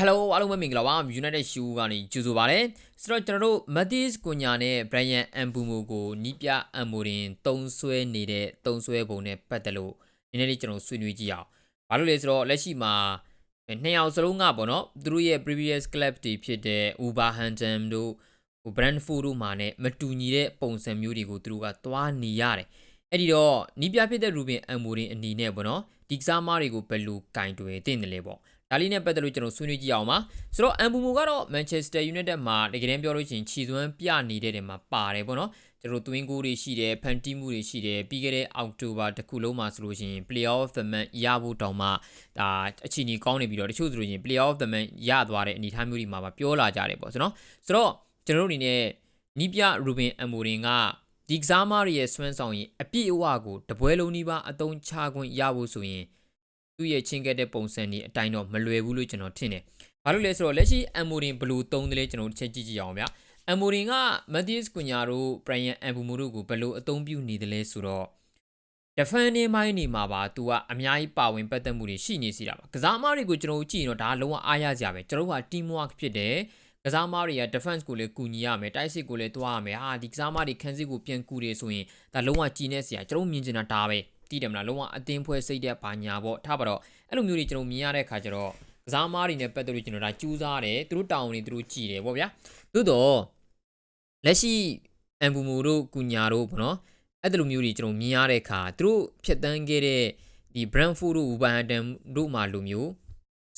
Hello အားလုံးပဲမင်္ဂလာပါ United Shoe ကနေကြိုဆိုပါရစေဆိုတော့ကျွန်တော်တို့ Matis ကိုညာနဲ့ Brian Ambumo ကိုနီးပြအမ်မိုရင်တုံးဆွဲနေတဲ့တုံးဆွဲပုံနဲ့ပတ်သက်လို့နည်းနည်းလေးကျွန်တော်ဆွေးနွေးကြည့်အောင်ဘာလို့လဲဆိုတော့လက်ရှိမှာနှစ်ယောက်စလုံးကပေါ့နော်သူတို့ရဲ့ previous club တွေဖြစ်တဲ့ Wolverhampton တို့ဟို Brentford တို့မှာနဲ့မတူညီတဲ့ပုံစံမျိုးတွေကိုသူတို့ကသွားနေရတယ်အဲ့ဒီတော့နီးပြဖြစ်တဲ့ Ruben Amorim အနေနဲ့ပေါ့နော်ဒီကစားမားတွေကိုဘယ်လိုကင်တွယ်တင်တယ်လဲပေါ့ ဒါလေးနဲ့ပတ်သက်လို့ကျွန်တော်ဆွေးနွေးကြည့်အောင်ပါဆိုတော့အမ်ဘူမိုကတော့ Manchester United မှာတကယ်တမ်းပြောလို့ရှိရင်ခြေစွမ်းပြနေတဲ့တယ်မှာပါတယ်ပေါ့နော်ကျွန်တော် twin goal တွေရှိတယ်ဖန်တီးမှုတွေရှိတယ်ပြီးခဲ့တဲ့အောက်တိုဘာတစ်ခုလုံးမှာဆိုလို့ရှိရင် player of the month ရဖို့တောင်မှဒါအချီနီကောင်းနေပြီးတော့တချို့ဆိုလို့ရှိရင် player of the month ရသွားတဲ့အနေအထားမျိုးတွေမှာပါပြောလာကြတယ်ပေါ့ဆိုတော့ဆိုတော့ကျွန်တော်တို့အနေနဲ့နီးပြ Ruben Amorim ကဒီကစားမားရဲ့စွမ်းဆောင်ရင်အပြည့်အဝကိုတပွဲလုံးဒီပါအသုံးချခွင့်ရဖို့ဆိုရင် သူ့ရဲ့ချင်းကက်တဲ့ပုံစံนี้အတိုင်းတော့မလွယ်ဘူးလို့ကျွန်တော်ထင်တယ်။ဘာလို့လဲဆိုတော့လက်ရှိအမ်မိုရင်ဘလူးသုံးတယ်လေကျွန်တော်တစ်ချက်ကြည့်ကြည့်အောင်ဗျာ။အမ်မိုရင်ကမက်သီးစ်ကွန်ညာတို့ဘရိုင်ယန်အမ်ဘူမိုတို့ကိုဘယ်လိုအသုံးပြုနေတယ်လဲဆိုတော့ defending မိုင်းနေမှာပါသူကအများကြီးပါဝင်ပတ်သက်မှုတွေရှိနေစီတာပါ။ကစားသမားတွေကိုကျွန်တော်တို့ကြည့်ရင်တော့ဒါလုံးဝအားရကြပဲ။ကျွန်တော်တို့က team work ဖြစ်တယ်။ကစားသမားတွေက defense ကိုလည်းကူညီရမယ်တိုက်စစ်ကိုလည်းတွားရမယ်ဟာဒီကစားသမားတွေခန်းစစ်ကိုပြန်ကူတယ်ဆိုရင်ဒါလုံးဝကြည်နေစရာကျွန်တော်မြင်ချင်တာဒါပဲ တည်တယ်မလားလုံးဝအတင်းဖွဲ့စိတ်တဲ့ဘာညာပေါ့ထားပါတော့အဲ့လိုမျိုးတွေကျွန်တော်မြင်ရတဲ့အခါကျတော့ကစားမားတွေနဲ့ပတ်သက်လို့ကျွန်တော်ဒါကြိုးစားတယ်သူတို့တောင်းနေသူတို့ကြည်တယ်ပေါ့ဗျာသို့တော့လက်ရှိအန်ဘူမူတို့ကုညာတို့ပေါ့နော်အဲ့လိုမျိုးတွေကျွန်တော်မြင်ရတဲ့အခါသူတို့ဖြတ်တန်းခဲ့တဲ့ဒီ Brentford တို့ Wolverhampton တို့မှာလိုမျိုး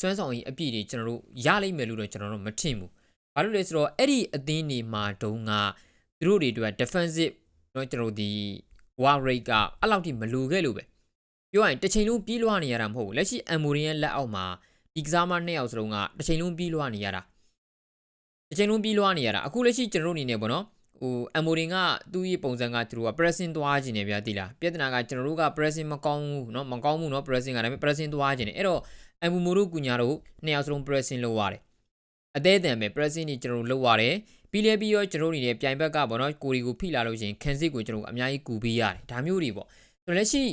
စွမ်းဆောင်ရေးအပြည့်တွေကျွန်တော်တို့ရလိမ့်မယ်လို့တော့ကျွန်တော်တို့မထင်ဘူး။ဘာလို့လဲဆိုတော့အဲ့ဒီအသင်းတွေမှာတုန်းကသူတို့တွေအတွက် defensive တော့ကျွန်တော်ဒီ ဒီ war rate ကအဲ့လောက်ထိမလိုခဲ့လို့ပဲပြောရရင်တစ်ချိန်လုံးပြေးလွှားနေရတာမဟုတ်ဘူးလက်ရှိအမ်မိုရီရဲ့လက်အောက်မှာဒီကစားမနှစ်ယောက်စလုံးကတစ်ချိန်လုံးပြေးလွှားနေရတာတစ်ချိန်လုံးပြေးလွှားနေရတာအခုလက်ရှိကျွန်တော်တို့အနေနဲ့ပေါ့နော်ဟိုအမ်မိုရင်ကသူ့ရဲ့ပုံစံကသူတို့က pressing သွားခြင်းနေဗျာတိလားပြဿနာကကျွန်တော်တို့က pressing မကောင်းဘူးเนาะမကောင်းဘူးเนาะ pressing ကဒါပေမဲ့ pressing သွားခြင်းနေအဲ့တော့အမ်ဘူမိုတို့ကုညာတို့နှစ်ယောက်စလုံး pressing လုပ်ရတယ်အသေးအတန်ပဲ pressing นี่ကျွန်တော်တို့လုပ်ရတယ် ပြီးလဲပြီးရောကျွန်တော်အနေနဲ့ပြိုင်ဘက်ကပေါ့နော်ကိုရီကိုဖိလာလို့ရှိရင်ခန်းစစ်ကိုကျွန်တော်အများကြီးကူပေးရတယ်ဒါမျိုးတွေပေါ့ကျွန်တော်လက်ရှိ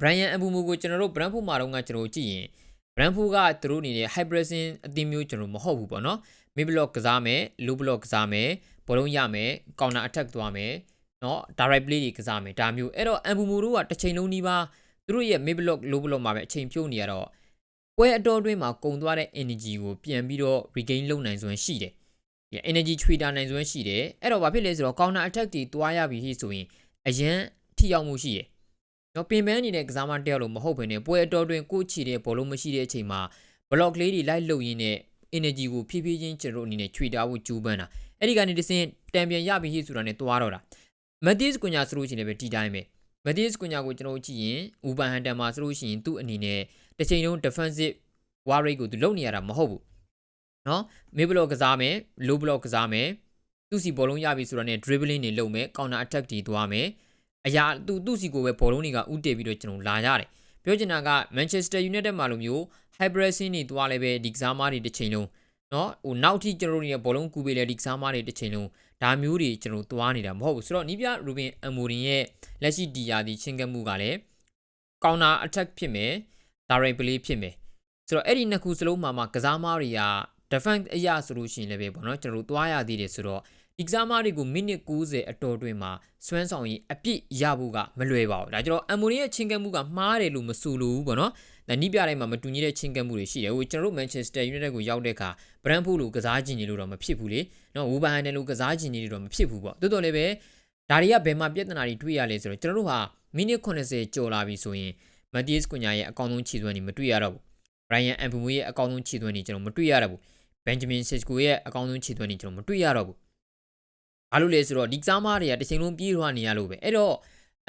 Brian Abumu ကိုကျွန်တော်တို့ Brand Food မှာတော့ကျွန်တော်ကြည့်ရင် Brand Food ကသူတို့အနေနဲ့ Hypersin အသင်းမျိုးကျွန်တော်မဟုတ်ဘူးပေါ့နော် Mid Block ကစားမယ် Low Block ကစားမယ်ဘောလုံးရမယ် Counter Attack သွားမယ်နော် Direct Play တွေကစားမယ်ဒါမျိုးအဲ့တော့ Abumu တို့ကတစ်ချိန်လုံးနီးပါးသူတို့ရဲ့ Mid Block Low Block မှာပဲအချိန်ဖြုတ်နေရတော့ပွဲအတော်အတွင်းမှာကုံသွားတဲ့ energy ကိုပြန်ပြီးတော့ regain လုပ်နိုင်စွမ်းရှိတယ်။ energy trader နိုင်စွမ်းရှိတယ်အဲ့တော့ဘာဖြစ်လဲဆိုတော့ counter attack တွေတွားရပြီဆိုရင်အရန်ထိရောက်မှုရှိတယ်နော်ပင်ပန်းနေတဲ့ကစားမတယောက်လို့မဟုတ်ဘဲနဲ့ပွဲအတော်တွင်ကိုချီတဲ့ဘောလုံးမရှိတဲ့အချိန်မှာ block လေးတွေလိုက်လှုပ်ရင်းနဲ့ energy ကိုဖြည်းဖြည်းချင်းကျွန်တော်အနေနဲ့ခြွေတာဖို့ကြိုးပမ်းတာအဲ့ဒီကနေတစ်စင်းတံပြန်ရပြီဆိုတာနဲ့တွားတော့တာ Matis ကွညာဆိုလို့ရှိရင်လည်းဒီတိုင်းပဲ Matis ကွညာကိုကျွန်တော်ကြည့်ရင် Uber Hunter မှာဆိုလို့ရှိရင်သူ့အနေနဲ့တစ်ချိန်လုံး defensive war rate ကိုသူလုပ်နေရတာမဟုတ်ဘူး နော် mid block ကစားမယ် low block ကစားမယ်သူ့စီဘောလုံးရပြီဆိုတာနဲ့ dribbling တွေလုပ်မယ် counter attack တွေသွားမယ်အရာသူသူ့စီကိုပဲဘောလုံးတွေကဥတည်ပြီးတော့ကျွန်တော်လာရတယ်ပြောချင်တာက Manchester United မှာလိုမျိုး high pressing တွေသွားလဲပဲဒီကစားမားတွေတစ်ချိန်လုံးနော်ဟိုနောက်ထိကျွန်တော်တို့ရဲ့ဘောလုံးကူပေးလဲဒီကစားမားတွေတစ်ချိန်လုံးဒါမျိုးတွေကျွန်တော်သွားနေတာမဟုတ်ဘူးဆိုတော့နီးပြ Ruben Amorim ရဲ့လက်ရှိဒီယာဒီချင်းကပ်မှုကလည်း counter attack ဖြစ်မယ် direct play ဖြစ်မယ်ဆိုတော့အဲ့ဒီနှစ်ခုစလုံးမှာမှကစားမားတွေက defense အရာဆိုလို့ရှိရင်လည်းပဲပေါ့နော်ကျွန်တော်တို့သွားရသေးတယ်ဆိုတော့ဒီကစားမားတွေကိုမိနစ်90အတော်တွင်မှာစွမ်းဆောင်ရည်အပြည့်ရဖို့ကမလွယ်ပါဘူးဒါကြတော့အမ်မိုရီရဲ့ချင်းကပ်မှုကမှားတယ်လို့မဆိုလိုဘူးပေါ့နော်ဒါနီးပြတိုင်းမှာမတူညီတဲ့ချင်းကပ်မှုတွေရှိတယ်ဟိုကျွန်တော်တို့ Manchester United ကိုရောက်တဲ့အခါ Brentford လိုကစားခြင်းတွေလို့တော့မဖြစ်ဘူးလေနော် Wolverhampton လိုကစားခြင်းတွေတော့မဖြစ်ဘူးပေါ့တိုးတော်လည်းပဲဒါတွေကဘယ်မှာပြဿနာတွေတွေ့ရလဲဆိုတော့ကျွန်တော်တို့ဟာမိနစ်80ကျော်လာပြီဆိုရင် Matthias Cunha ရဲ့အကောင့်ဆုံးခြေစွမ်းတွေမတွေ့ရတော့ဘူး Brian Mbumo ရဲ့အကောင့်ဆုံးခြေသွင်းတွေကျွန်တော်မတွေ့ရတော့ဘူး Benjamin Sesko ရဲ့အကောင့်ဆုံးခြေသွင်းတွေကျွန်တော်မတွေ့ရတော့ဘူးဘာလို့လဲဆိုတော့ဒီကစားမားတွေကတစ်ချိန်လုံးပြေးထွားနေရလို့ပဲအဲ့တော့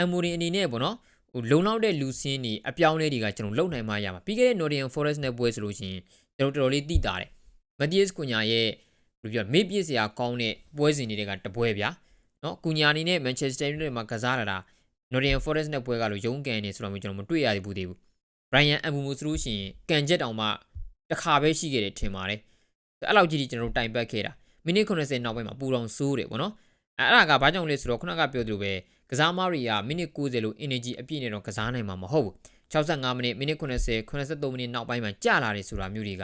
Amorim အနေနဲ့ပေါ့နော်ဟိုလုံလောက်တဲ့လူစင်းတွေအပြောင်းလဲတွေကကျွန်တော်လုံနိုင်မှရမှာပြီးခဲ့တဲ့ Nottingham Forest နဲ့ပွဲဆိုလို့ရှိရင်ကျွန်တော်တော်တော်လေးတိတာတယ် Matthias Cunha ရဲ့ဘယ်လိုပြောမေ့ပြစ်စရာကောင်းတဲ့ပွဲစဉ်တွေကတပွဲဗျာနော်ကုညာအနေနဲ့ Manchester United မှာကစားရတာ Nottingham Forest နဲ့ပွဲကလို့ရုံးကန်နေဆိုတော့ကျွန်တော်မတွေ့ရဘူးသေးဘူး Brian Abumo ဆိုလို့ရှိရင်ကန်ချက်တောင်မှတစ်ခါပဲရှိခဲ့တယ်ထင်ပါတယ် အဲ့လောက်ကြီးကျွန်တော်တို့တိုင်ပတ်ခဲ့တာမိနစ်80နောက်ပိုင်းမှာပူတော်ဆိုးတယ်ပေါ့နော်အဲ့အဲ့ဒါကဘာကြောင့်လဲဆိုတော့ခုနကပြောသလိုပဲကစားမားတွေကမိနစ်90လို့ energy အပြည့်နဲ့တော့ကစားနိုင်မှာမဟုတ်ဘူး65မိနစ်မိနစ်80 83မိနစ်နောက်ပိုင်းမှာကြာလာတယ်ဆိုတာမျိုးတွေက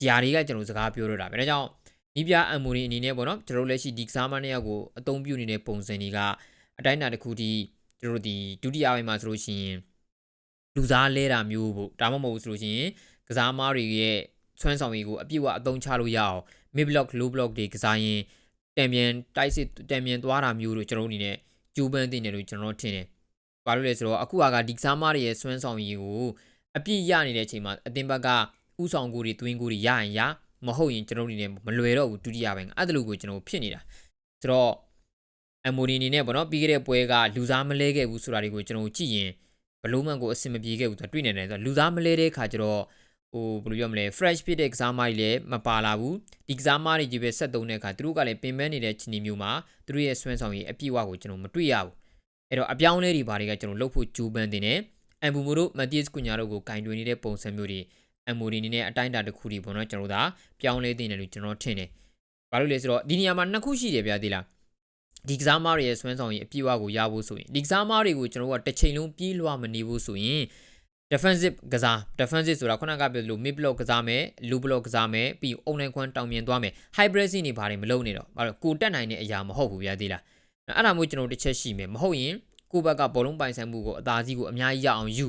ဒီဟာတွေကကျွန်တော်စကားပြောတော့တာပဲဒါကြောင့်နီးပြအမူရီအနေနဲ့ပေါ့နော်ကျွန်တော်တို့လက်ရှိဒီကစားမနှစ်ယောက်ကိုအသုံးပြုနေတဲ့ပုံစံတွေကအတိုင်းအတာတစ်ခုထိကျွန်တော်တို့ဒီဒုတိယပိုင်းမှာဆိုလို့ရှိရင်လူစားလဲတာမျိုးပေါ့ဒါမှမဟုတ်ဆိုလို့ရှိရင်ကစားမားတွေရဲ့ ဆွမ်းဆောင်ရည်ကိုအပြည့်အဝအသုံးချလို့ရအောင် mid block low block တွေကစားရင်တံပြန်တိုက်စစ်တံပြန်သွားတာမျိုးတို့ကျွန်တော်တို့အနေနဲ့ကျိုးပန်းတင်တယ်လို့ကျွန်တော်ထင်တယ်။ဘာလို့လဲဆိုတော့အခုကဒီကစားမားတွေရဲ့ဆွမ်းဆောင်ရည်ကိုအပြည့်ရနေတဲ့အချိန်မှာအတင်ဘက်ကဥဆောင်ကိုတွေတွင်းကိုတွေရရင်ရမဟုတ်ရင်ကျွန်တော်တို့အနေနဲ့မလွယ်တော့ဘူးဒုတိယပိုင်းအဲ့ဒါလိုကိုကျွန်တော်ဖြစ်နေတာဆိုတော့အမိုဒီအနေနဲ့ပေါ့နော်ပြီးခဲ့တဲ့ပွဲကလူစားမလဲခဲ့ဘူးဆိုတာတွေကိုကျွန်တော်ကြည့်ရင်ဘလုံးမန်ကိုအဆင်မပြေခဲ့ဘူးဆိုတာတွေ့နေတယ်ဆိုတော့လူစားမလဲတဲ့ခါကျတော့ ဟိုဘယ်လိုပြောမလဲ fresh ဖြစ်တဲ့ကစားမတွေလည်းမပါလာဘူးဒီကစားမတွေကြီးပဲဆက်သုံးတဲ့အခါသူတို့ကလည်းပင်ပန်းနေတဲ့ချီနီမျိုးမှာသူတို့ရဲ့ဆွမ်းဆောင်ရည်အပြည့်အဝကိုကျွန်တော်မတွေ့ရဘူးအဲ့တော့အပြောင်းလဲတွေဘာတွေကကျွန်တော်လှုပ်ဖို့ကြိုးပမ်းတင်တယ်အမ်ဘူမိုတို့မတ်တီးစ်ကွန်ညာတို့ကိုကင်တွင်နေတဲ့ပုံစံမျိုးတွေအမ်မိုဒီနေနဲ့အတိုင်းအတာတစ်ခုတွေပေါ့နော်ကျွန်တော်တို့ဒါပြောင်းလဲတင်တယ်လို့ကျွန်တော်ထင်တယ်ဘာလို့လဲဆိုတော့ဒီနေရာမှာနှစ်ခုရှိတယ်ဗျာဒီလားဒီကစားမားတွေရဲ့ဆွမ်းဆောင်ရည်အပြည့်အဝကိုရဖို့ဆိုရင်ဒီကစားမားတွေကိုကျွန်တော်တို့ကတစ်ချိန်လုံးပြေးလွှာမနေဘူးဆိုရင် defensive ကစား defensive ဆိုတာခုနကပြောလို့ mid block ကစားမယ် low block ကစားမယ်ပြီးအုံနိုင်ခွန်းတောင်မြင်သွားမယ် high pressing တွေဘာတွေမလုပ်နေတော့ဘာလို့ကိုတက်နိုင်တဲ့အရာမဟုတ်ဘူးဗျာသေးလားအဲ့ဒါမျိုးကျွန်တော်တစ်ချက်ရှိမယ်မဟုတ်ရင်ကိုဘက်ကဘောလုံးပိုင်ဆိုင်မှုကိုအသာစီးကိုအများကြီးရအောင်ယူ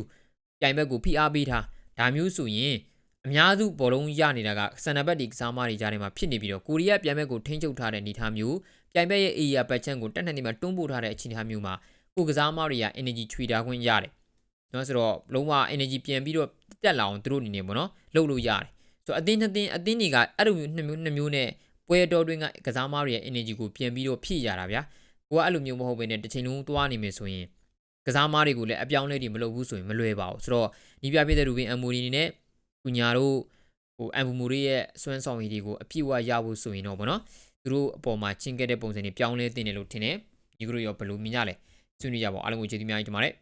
ပြိုင်ဘက်ကိုဖိအားပေးထားဒါမျိုးဆိုရင်အများစုဘောလုံးရနေတာကစန္ဒဘက်ဒီကစားမတွေကြားထဲမှာဖြစ်နေပြီးတော့ကိုရီးယားပြိုင်ဘက်ကိုထိန်းချုပ်ထားတဲ့အနေအထားမျိုးပြိုင်ဘက်ရဲ့ area ပတ်ချမ်းကိုတက်နှံ့နေမှာတွန်းပို့ထားတဲ့အခြေအနေမျိုးမှာကိုကစားမတွေက energy ချွေတာခွင့်ရတယ် နော်ဆိုတော့လုံးဝ energy ပြန်ပြီးတော့တက်လာအောင်သူတို့အနေနဲ့ပေါ့နော်လှုပ်လို့ရတယ်ဆိုတော့အသင်းနှစ်သင်းအသင်းတွေကအဲ့လိုမျိုးနှစ်မျိုးနှစ်မျိုးနဲ့ပွဲတော်တွင်းကကစားမတွေရဲ့ energy ကိုပြန်ပြီးတော့ဖြည့်ရတာဗျာကိုကအဲ့လိုမျိုးမဟုတ်ဘဲနဲ့တစ်ချိန်လုံးသွားနေမယ်ဆိုရင်ကစားမတွေကိုလည်းအပြောင်းလဲတွေမလုပ်ဘူးဆိုရင်မလွယ်ပါဘူးဆိုတော့ဒီပြပြတဲ့ရူဘင်အမ်မိုဒီအနေနဲ့ကုညာတို့ဟိုအမ်ဘူမိုရီရဲ့စွမ်းဆောင်ရည်တွေကိုအပြည့်အဝရဖို့ဆိုရင်တော့ဗောနော်သူတို့အပေါ်မှာချင်းခဲ့တဲ့ပုံစံတွေပြောင်းလဲတင်တယ်လို့ထင်တယ်ဒီကရိုရောဘယ်လိုမြင်ကြလဲဆွေးနွေးကြပါဦးအားလုံးကိုကျေးဇူးများကြီးတင်ပါတယ်